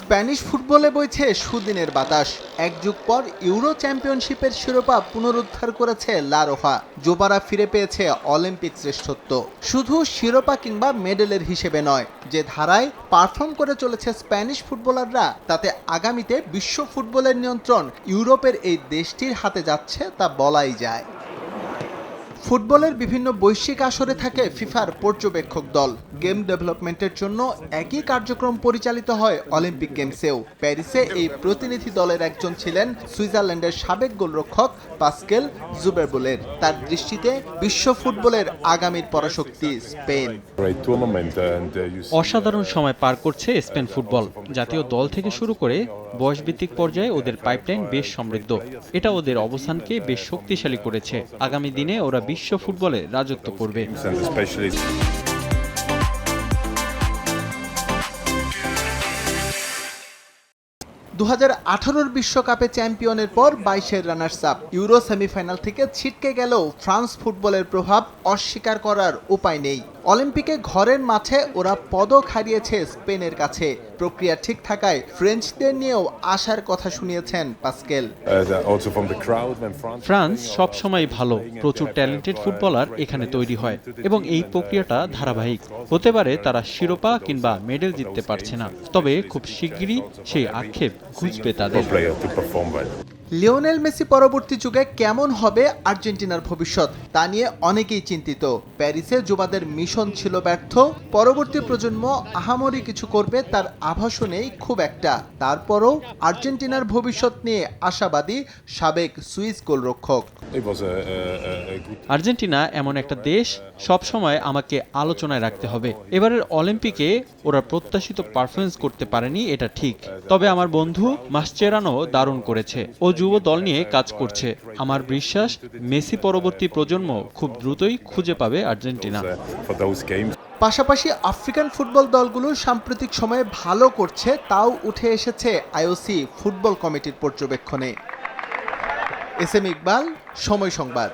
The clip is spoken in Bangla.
স্প্যানিশ ফুটবলে বইছে সুদিনের বাতাস। এক যুগ পর ইউরো চ্যাম্পিয়নশিপের শিরোপা পুনরুদ্ধার করেছে লারোহা জোবারা ফিরে পেয়েছে অলিম্পিক শ্রেষ্ঠত্ব। শুধু শিরোপা কিংবা মেডেলের হিসেবে নয়, যে ধারায় পারফর্ম করে চলেছে স্প্যানিশ ফুটবলাররা, তাতে আগামীতে বিশ্ব ফুটবলের নিয়ন্ত্রণ ইউরোপের এই দেশটির হাতে যাচ্ছে তা বলাই যায়। ফুটবলের বিভিন্ন বৈশ্বিক আসরে থাকে ফিফার পর্যবেক্ষক দল। গেম ডেভেলপমেন্টের জন্য একই কার্যক্রম পরিচালিত হয় অলিম্পিক গেমসেও। প্যারিসে এই প্রতিনিধি দলের একজন ছিলেন সুইজারল্যান্ডের সাবেক গোলরক্ষক পাস্কেল জুবেরবুলের। তার দৃষ্টিতে বিশ্ব ফুটবলের আগামীর পরাশক্তি স্পেন। অসাধারণ সময় পার করছে স্পেন ফুটবল। জাতীয় দল থেকে শুরু করে বয়সভিত্তিক পর্যায়ে ওদের পাইপলাইন বেশ সমৃদ্ধ। এটা ওদের অবস্থানকে বেশ শক্তিশালী করেছে। আগামী দিনে ওরা বিশ্ব ফুটবলে রাজত্ব করবে। দু হাজার বিশ্বকাপে চ্যাম্পিয়নের পর বাইশের রানার্স আপ। ইউরো সেমিফাইনাল থেকে ছিটকে গেলেও ফ্রান্স ফুটবলের প্রভাব অস্বীকার করার উপায় নেই। অলিম্পিকে ঘরের মাঠে ওরা পদক হারিয়েছে স্পেনের কাছে। প্রক্রিয়া ঠিক থাকায় ফ্রেঞ্চদের নিয়েও আশার কথা শুনিয়েছেন পাস্কেল। ফ্রান্স সব সময় ভালো, প্রচুর ট্যালেন্টেড ফুটবলার এখানে তৈরি হয় এবং এই প্রক্রিয়াটা ধারাবাহিক। হতে পারে তারা শিরোপা কিংবা মেডেল জিততে পারছে না, তবে খুব শিগগিরই সেই আক্ষেপ খুঁজবে তাদের। লিওনেল মেসি পরবর্তী যুগে কেমন হবে আর্জেন্টিনার ভবিষ্যৎ তা নিয়ে অনেকেই চিন্তিত। প্যারিসে যুবাদের মিশন ছিল ব্যর্থ পরবর্তী প্রজন্ম আহামরি কিছু করবে তার আভাসও নেই খুব একটা। তারপরও আর্জেন্টিনার ভবিষ্যৎ নিয়ে আশাবাদী সাবেক সুইস গোলরক্ষক। আর্জেন্টিনা এমন একটা দেশ সব সময় আমাকে আলোচনায় রাখতে হবে। এবারের অলিম্পিকে ওরা প্রত্যাশিত পারফরমেন্স করতে পারেনি এটা ঠিক। তবে আমার বন্ধু মাসচেরানো দারুণ করেছে। ও যুব দল নিয়ে কাজ করছে। আমার বিশ্বাস, মেসি পরবর্তী প্রজন্ম খুব দ্রুতই খুঁজে পাবে আর্জেন্টিনা. পাশাপাশি আফ্রিকান ফুটবল দলগুলো সাম্প্রতিক সময়ে ভালো করছে, তাও উঠে এসেছে আইওসি ফুটবল কমিটির পর্যবেক্ষণে। এস এম ইকবাল, সময় সংবাদ।